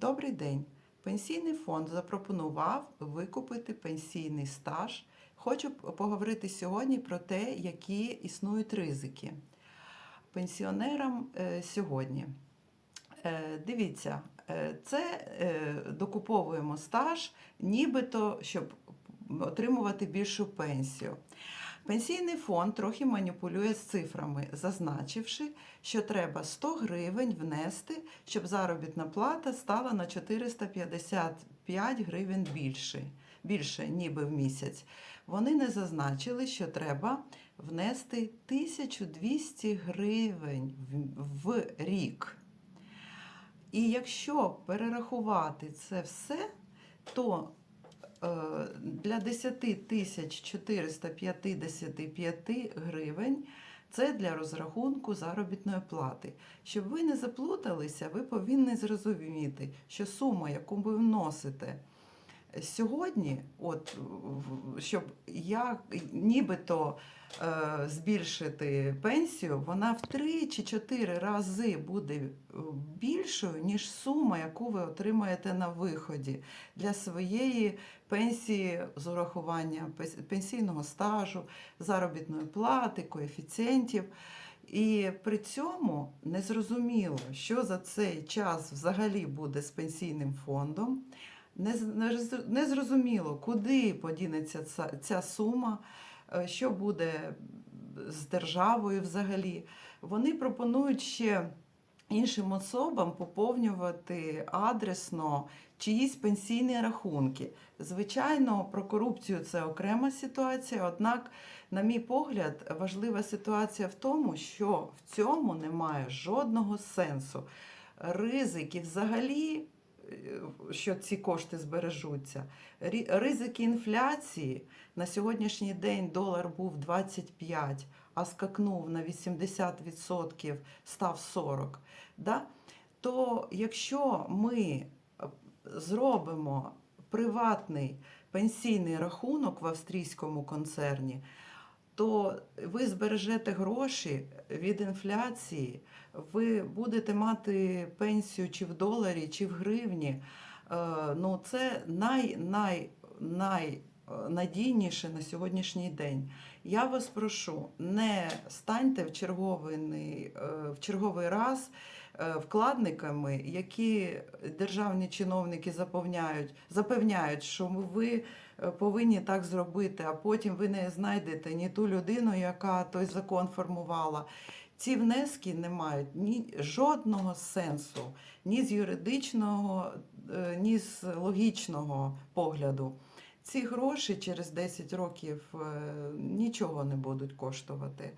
Добрий день. Пенсійний фонд запропонував викупити пенсійний стаж. Хочу поговорити сьогодні про те, які існують ризики пенсіонерам е, сьогодні. Е, Дивіться, е, це докуповуємо стаж, нібито щоб отримувати більшу пенсію. Пенсійний фонд трохи маніпулює з цифрами, зазначивши, що треба 100 гривень внести, щоб заробітна плата стала на 455 гривень більше, більше ніби в місяць. Вони не зазначили, що треба внести 1200 гривень в, рік. І якщо перерахувати це все, то для 10 тисяч 455 гривень це для розрахунку заробітної плати. Щоб ви не заплуталися, ви повинні зрозуміти, що сума, яку ви вносите сьогодні, от, щоб я нібито е, збільшити пенсію, вона в 3 чи 4 рази буде е, більшою, ніж сума, яку ви отримаєте на виході для своєї пенсії з урахуванням пенсійного стажу, заробітної плати, коефіцієнтів. І при цьому незрозуміло, що за цей час взагалі буде з пенсійним фондом. Не з- не роз- Не зрозуміло, куди подінеться ця, сума, е, що буде з державою взагалі. Вони пропонують ще іншим особам поповнювати адресно чиїсь пенсійні рахунки. Звичайно, про корупцію це окрема ситуація, однак, на мій погляд, важлива ситуація в тому, що в цьому немає жодного сенсу. Ризики взагалі що ці кошти збережуться. Ризики інфляції на сьогоднішній день долар був 25, а скакнув на 80%, став 40. Да? То якщо ми е, зробимо приватний пенсійний рахунок в австрійському концерні, то ви збережете гроші від інфляції, ви будете мати пенсію чи в доларі, чи в гривні. Е, Ну, це най, най, най е, на сьогоднішній день. Я вас прошу, не станьте в черговий, е, в черговий раз вкладниками, які державні чиновники запевняють, запевняють, що ви е, повинні так зробити, а потім ви не знайдете ні ту людину, яка той закон формувала. Ці внески не мають ні жодного сенсу, ні з юридичного, е, ні з логічного погляду. Ці гроші через 10 років е, нічого не будуть коштувати.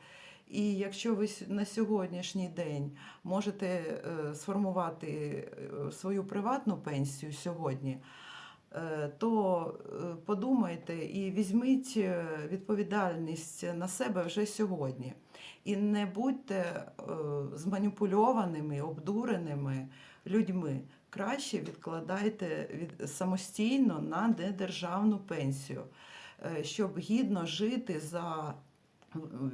І якщо ви на сьогоднішній день можете е, сформувати е, свою приватну пенсію сьогодні, е, то подумайте і візьміть відповідальність на себе вже сьогодні. І не будьте зманіпульованими, обдуреними людьми. Краще відкладайте від, самостійно на недержавну пенсію, щоб гідно жити за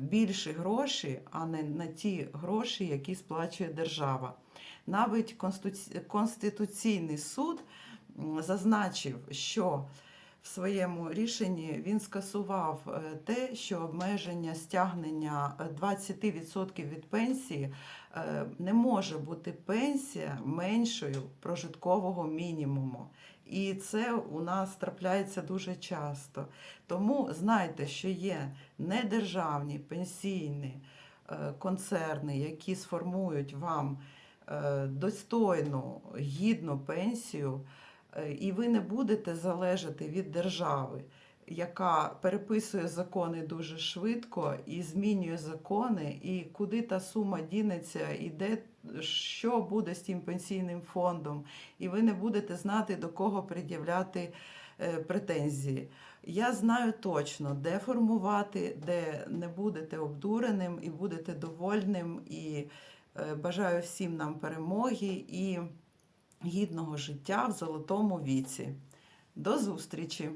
більші гроші, а не на ті гроші, які сплачує держава. Навіть Конституці- Конституційний суд зазначив, що в своєму рішенні він скасував е, те, що обмеження стягнення е, 20% від пенсії е, не може бути пенсія меншою прожиткового мінімуму. І це у нас трапляється дуже часто. Тому знайте, що є недержавні пенсійні е, концерни, які сформують вам е, достойну, гідну пенсію, е, і ви не будете залежати від держави, яка переписує закони дуже швидко і змінює закони, і куди та сума дінеться, і де що буде з тим пенсійним фондом, і ви не будете знати, до кого пред'являти е, претензії. Я знаю точно, де формувати, де не будете обдуреним і будете довольним. І е, бажаю всім нам перемоги і гідного життя в золотому віці. До зустрічі!